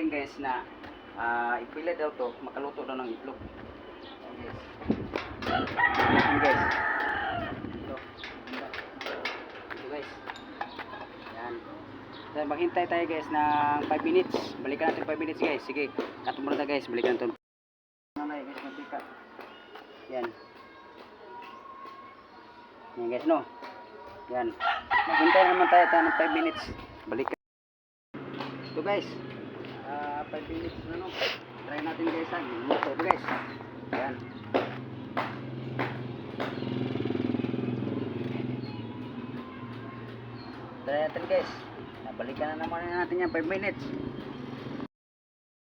Ayan, guys na ah ipila daw to makaluto daw ng itlog. Ayan, guys. Ayan, guys. Ito. Guys. Yan. Then maghintay tayo guys ng 5 minutes. Balikan natin 5 minutes guys. Sige. Cut muna guys. Balikan natin. Nanay guys, guys no. Yan. Maghintay naman tayo tayo ng 5 minutes. Balikan. Ito guys. Ah, 5 minutes na no. Try natin guys. Luto ito guys. Yan. Try natin guys. Nabalikan na naman natin yan 5 minutes.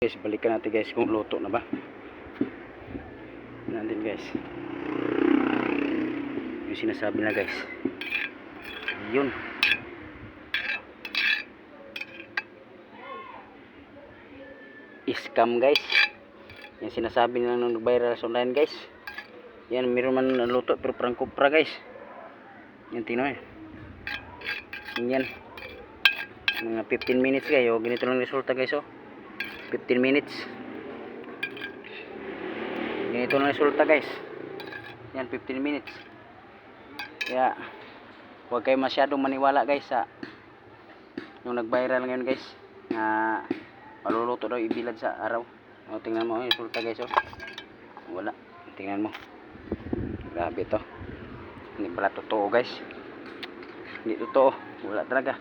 Guys, balikan natin guys kung luto na ba. Natin guys. Yung sinasabi na guys. Yun. Scam guys. Yung sinasabi nila nung viral sa online guys. Yan, meron man naluto pero parang kupra guys. Yan tinoy. Yan. Mga 15 minutes guys. Oh, ganito lang resulta guys oh. 15 minutes. Ganito lang resulta guys. Yan 15 minutes. Kaya huwag kayo masyadong maniwala guys sa yung nag-viral ngayon guys na maluluto daw ibilad sa araw. O, tingnan mo, oh, resulta guys oh. Wala. Tingnan mo. Grabe to. Hindi pala totoo guys. Hindi totoo. Wala talaga.